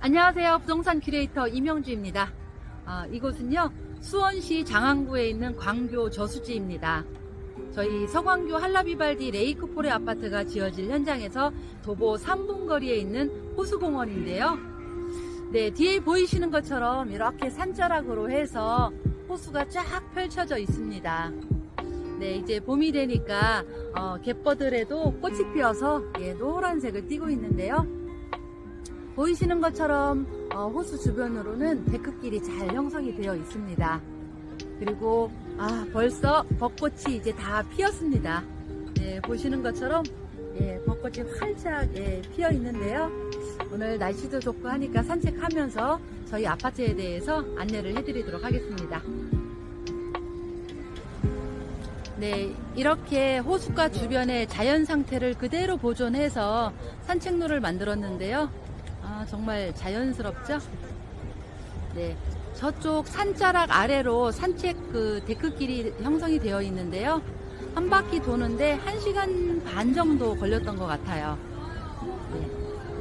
안녕하세요. 부동산 큐레이터 이명주입니다. 아, 이곳은요, 수원시 장안구에 있는 광교 저수지입니다. 저희 서광교 한라비발디 레이크포레 아파트가 지어질 현장에서 도보 3분 거리에 있는 호수공원인데요. 네, 뒤에 보이시는 것처럼 이렇게 산자락으로 해서 호수가 쫙 펼쳐져 있습니다. 네, 이제 봄이 되니까 어, 갯벌들에도 꽃이 피어서 예, 노란색을 띠고 있는데요. 보이시는 것처럼 어, 호수 주변으로는 데크길이 잘 형성이 되어 있습니다. 그리고 아 벌써 벚꽃이 이제 다 피었습니다. 네, 보시는 것처럼 예, 벚꽃이 활짝 예, 피어 있는데요. 오늘 날씨도 좋고 하니까 산책하면서 저희 아파트에 대해서 안내를 해드리도록 하겠습니다. 네, 이렇게 호숫가 주변의 자연 상태를 그대로 보존해서 산책로를 만들었는데요. 아, 정말 자연스럽죠? 네. 저쪽 산자락 아래로 산책 그 데크길이 형성이 되어 있는데요. 한 바퀴 도는데 1시간 반 정도 걸렸던 것 같아요. 네.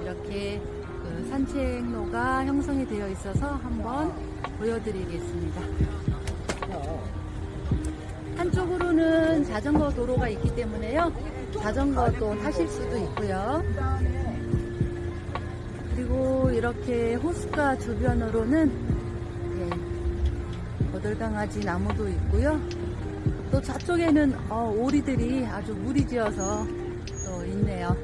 이렇게 그 산책로가 형성이 되어 있어서 한번 보여드리겠습니다. 한쪽으로는 자전거 도로가 있기 때문에요. 자전거도 타실 수도 있고요. 그리고 이렇게 호숫가 주변으로는 예, 거들강아지 나무도 있고요. 또 저쪽에는 어, 오리들이 아주 무리지어서 또 있네요.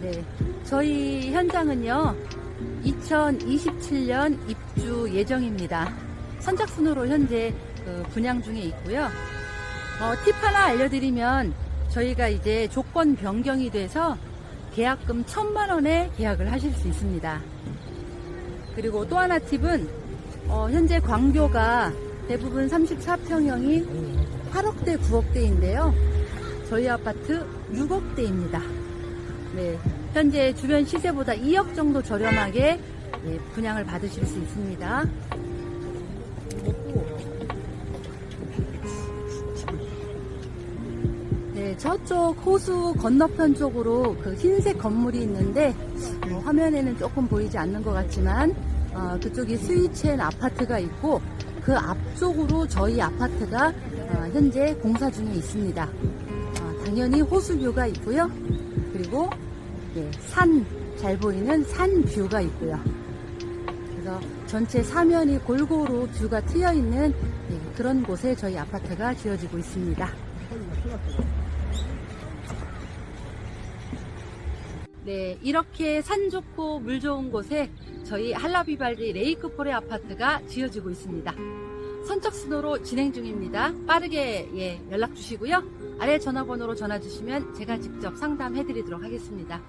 네, 저희 현장은요 2027년 입주 예정입니다. 선착순으로 현재 그 분양 중에 있고요. 어, 팁 하나 알려드리면 저희가 이제 조건 변경이 돼서 계약금 천만 원에 계약을 하실 수 있습니다. 그리고 또 하나 팁은 어, 현재 광교가 대부분 34평형이 8억대, 9억대인데요. 저희 아파트 6억대입니다. 네, 현재 주변 시세보다 2억 정도 저렴하게 예, 분양을 받으실 수 있습니다. 저쪽 호수 건너편 쪽으로 그 흰색 건물이 있는데 어, 화면에는 조금 보이지 않는 것 같지만 어, 그쪽이 스위첸 아파트가 있고 그 앞쪽으로 저희 아파트가 어, 현재 공사 중에 있습니다. 어, 당연히 호수뷰가 있고요. 그리고 네, 산잘 보이는 산 뷰가 있고요. 그래서 전체 사면이 골고루 뷰가 트여 있는 예, 그런 곳에 저희 아파트가 지어지고 있습니다. 네, 이렇게 산 좋고 물 좋은 곳에 저희 한라비발디 레이크포레 아파트가 지어지고 있습니다. 선착순으로 진행 중입니다. 빠르게 예, 연락 주시고요. 아래 전화번호로 전화 주시면 제가 직접 상담해 드리도록 하겠습니다.